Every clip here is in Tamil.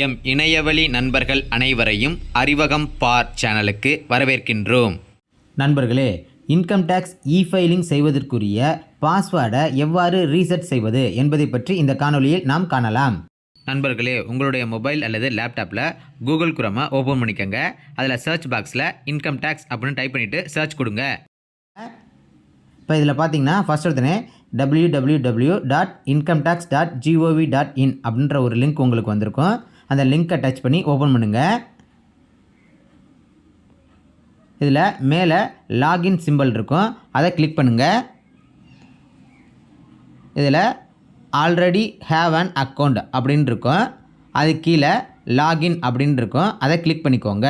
எம் இணையவழி நண்பர்கள் அனைவரையும் அறிவகம் பார் சேனலுக்கு வரவேற்கின்றோம். நண்பர்களே இன்கம் டேக்ஸ் இ ஃபைலிங் செய்வதற்குரிய பாஸ்வேர்டை எவ்வாறு ரீசெட் செய்வது என்பதை பற்றி இந்த காணொளியில் நாம் காணலாம். நண்பர்களே உங்களுடைய மொபைல் அல்லது லேப்டாப்பில் கூகுள் குரோமை ஓப்பன் பண்ணிக்கோங்க. அதில் சர்ச் பாக்ஸில் இன்கம் டேக்ஸ் அப்படின்னு டைப் பண்ணிவிட்டு சர்ச் கொடுங்க. இப்போ இதில் பார்த்தீங்கன்னா first எடுத்தனே W W W dot income tax dot GOV dot in அப்படின்ற ஒரு லிங்க் உங்களுக்கு வந்திருக்கும். அந்த லிங்க்கை டச் பண்ணி ஓப்பன் பண்ணுங்கள் இதில் மேலே லாகின் சிம்பிள் இருக்கும். அதை கிளிக் பண்ணுங்கள் இதில் ஆல்ரெடி ஹேவ் அன் அக்கௌண்ட் அப்படின்னு இருக்கும். அது கீழே லாகின் அப்படின்னு இருக்கும். அதை கிளிக் பண்ணிக்கோங்க.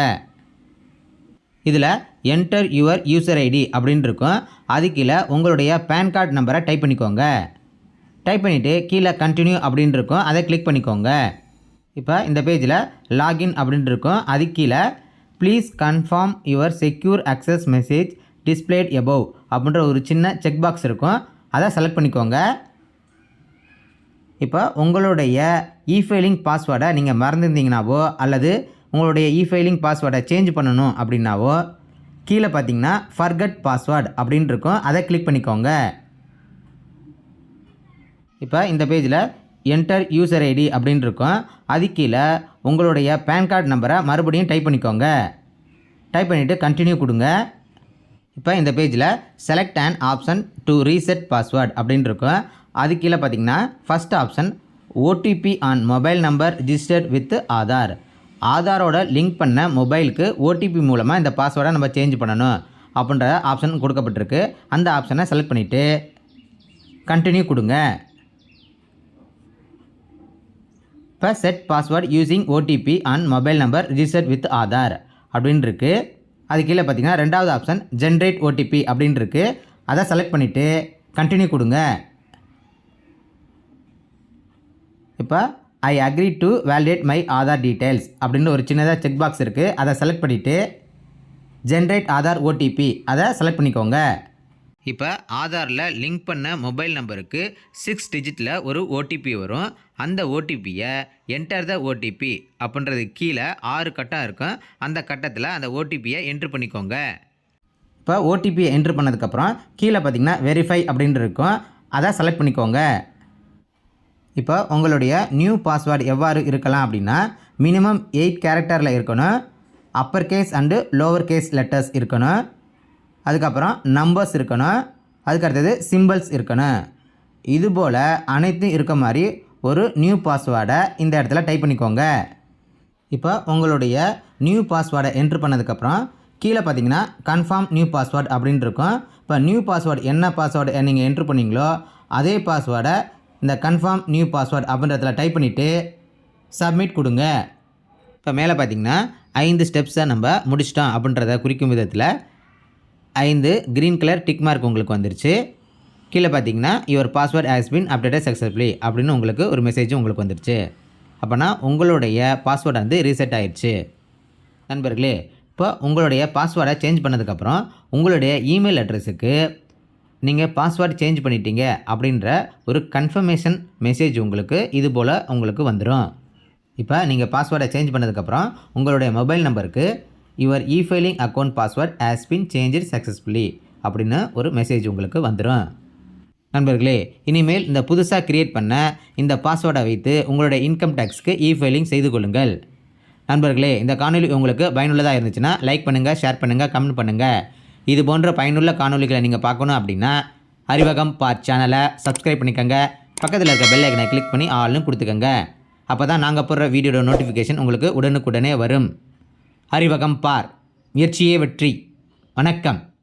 இதில் என்டர் யுவர் யூசர் ஐடி அப்படின்னு இருக்கும். அது கீழே உங்களுடைய பேன் கார்டு நம்பரை டைப் பண்ணிக்கோங்க. டைப் பண்ணிவிட்டு கீழே கண்டினியூ அப்படின்னு இருக்கும். அதை கிளிக் பண்ணிக்கோங்க. இப்போ இந்த பேஜில் லாகின் அப்படின்ட்டு இருக்கும். அது கீழே please confirm your secure access message displayed above அப்படின்ற ஒரு சின்ன செக் பாக்ஸ் இருக்கும். அதை செலக்ட் பண்ணிக்கோங்க. இப்போ உங்களுடைய இஃபைலிங் பாஸ்வேர்டை நீங்கள் மறந்துருந்தீங்கனாவோ அல்லது உங்களுடைய இஃபைலிங் பாஸ்வேர்டை சேஞ்ச் பண்ணணும் அப்படின்னாவோ கீழே பார்த்தீங்கன்னா ஃபர்கட் பாஸ்வேர்டு அப்படின்னு இருக்கும். அதை கிளிக் பண்ணிக்கோங்க. இப்போ இந்த பேஜில் என்டர் யூசர் ஐடி அப்படின்னு இருக்கும் அது கீழே உங்களுடைய பேன் கார்டு நம்பரை மறுபடியும் டைப் பண்ணிக்கோங்க. டைப் பண்ணிவிட்டு கண்டினியூ கொடுங்க. இப்போ இந்த பேஜில் select and option to reset password அப்படின்னு இருக்கும் அது கீழே பார்த்தீங்கன்னா first option OTP on mobile number registered with Aadhaar ஆதாரோட link பண்ண மொபைலுக்கு ஓடிபி மூலமாக இந்த பாஸ்வேர்டை நம்ம சேஞ்ச் பண்ணணும் அப்படின்ற ஆப்ஷன் கொடுக்கப்பட்டிருக்கு. அந்த ஆப்ஷனை செலக்ட் பண்ணிவிட்டு கண்டினியூ கொடுங்க. இப்போ set password using OTP and mobile number register with Aadhaar அப்படின்னு இருக்குது அது கீழே பார்த்தீங்கன்னா ரெண்டாவது ஆப்ஷன் ஜென்ரேட் ஓடிபி அப்படின்னு இருக்குது அதை செலக்ட் பண்ணிவிட்டு கண்டினியூ கொடுங்க. இப்போ I agree to validate my Aadhaar details அப்படின்னு ஒரு சின்னதாக செக் பாக்ஸ் இருக்குது அதை செலக்ட் பண்ணிவிட்டு ஜென்ரேட் ஆதார் ஓடிபி அதை செலக்ட் பண்ணிக்கோங்க. இப்போ ஆதாரில் லிங்க் பண்ண மொபைல் நம்பருக்கு சிக்ஸ் டிஜிட்டில் ஒரு ஓடிபி வரும். அந்த ஓடிபியை என்டர் த ஓடிபி அப்படின்றது கீழே ஆறு கட்டம் இருக்கும். அந்த கட்டத்தில் அந்த ஓடிபியை என்ட்ரு பண்ணிக்கோங்க. இப்போ ஓடிபி என்ட்ரு பண்ணதுக்கப்புறம் கீழே பார்த்தீங்கன்னா வெரிஃபை அப்படின்னு இருக்கும். அதை செலக்ட் பண்ணிக்கோங்க. இப்போ உங்களுடைய நியூ பாஸ்வேர்டு எவ்வாறு இருக்கலாம் அப்படின்னா மினிமம் எயிட் கேரக்டரில் இருக்கணும். Upper case and lower case letters இருக்கணும். அதுக்கப்புறம் நம்பர்ஸ் இருக்கணும். அதுக்கு அடுத்தது சிம்பிள்ஸ் இருக்கணும். இதுபோல் அனைத்தும் இருக்க மாதிரி ஒரு நியூ பாஸ்வேர்டை இந்த இடத்துல டைப் பண்ணிக்கோங்க. இப்போ உங்களுடைய நியூ பாஸ்வேர்டை என்ட்ரு பண்ணதுக்கப்புறம் கீழே பார்த்தீங்கன்னா கன்ஃபார்ம் நியூ பாஸ்வேர்டு அப்படின்னு இருக்கும். இப்போ நியூ பாஸ்வேர்டு என்ன பாஸ்வேர்டு நீங்கள் என்ட்ரு பண்ணீங்களோ அதே பாஸ்வேர்டை இந்த கன்ஃபார்ம் நியூ பாஸ்வேர்டு அப்படின்றதுல டைப் பண்ணிவிட்டு சப்மிட் கொடுங்க. இப்போ மேலே பார்த்தீங்கன்னா ஐந்து ஸ்டெப்ஸை நம்ம முடிச்சிட்டோம் அப்படின்றத குறிக்கும் விதத்தில் ஐந்து க்ரீன் கலர் டிக் மார்க் உங்களுக்கு வந்துருச்சு. கீழே பார்த்தீங்கன்னா your password has been updated successfully அப்படின்னு உங்களுக்கு ஒரு மெசேஜ் உங்களுக்கு வந்துருச்சு. அப்போனா உங்களுடைய பாஸ்வேர்டு வந்து ரீசெட் ஆயிடுச்சு. நண்பர்களே இப்போ உங்களுடைய பாஸ்வேர்டை சேஞ்ச் பண்ணதுக்கப்புறம் உங்களுடைய இமெயில் அட்ரஸுக்கு நீங்கள் பாஸ்வேர்டு சேஞ்ச் பண்ணிட்டீங்க அப்படின்ற ஒரு கன்ஃபர்மேஷன் மெசேஜ் உங்களுக்கு இது போல் உங்களுக்கு வந்துடும் இப்போ நீங்கள் பாஸ்வேர்டை சேஞ்ச் பண்ணதுக்கப்புறம் உங்களுடைய மொபைல் நம்பருக்கு your e filing account password has been change successfully அப்படின்னு ஒரு மெசேஜ் உங்களுக்கு வந்துடும் நண்பர்களே இனிமேல் இந்த புதுசாக கிரியேட் பண்ண இந்த பாஸ்வேர்டை வைத்து உங்களுடைய இன்கம் டேக்ஸ்க்கு இ ஃபைலிங் செய்து கொள்ளுங்கள். நண்பர்களே இந்த காணொலி உங்களுக்கு பயனுள்ளதாக இருந்துச்சுன்னா லைக் பண்ணுங்கள் ஷேர் பண்ணுங்கள் கமெண்ட் பண்ணுங்கள் இது போன்ற பயனுள்ள காணொலிகளை நீங்கள் பார்க்கணும் அப்படின்னா அறிவகம் பார் சேனலை சப்ஸ்கிரைப் பண்ணிக்கோங்க. பக்கத்தில் இருக்க பெல் ஐக்கனை கிளிக் பண்ணி ஆள்னு கொடுத்துக்கோங்க. அப்போ தான் நாங்கள் போடுற வீடியோட நோட்டிஃபிகேஷன் உங்களுக்கு உடனுக்குடனே வரும். அறிவகம் பார். முயற்சியே வெற்றி. வணக்கம்.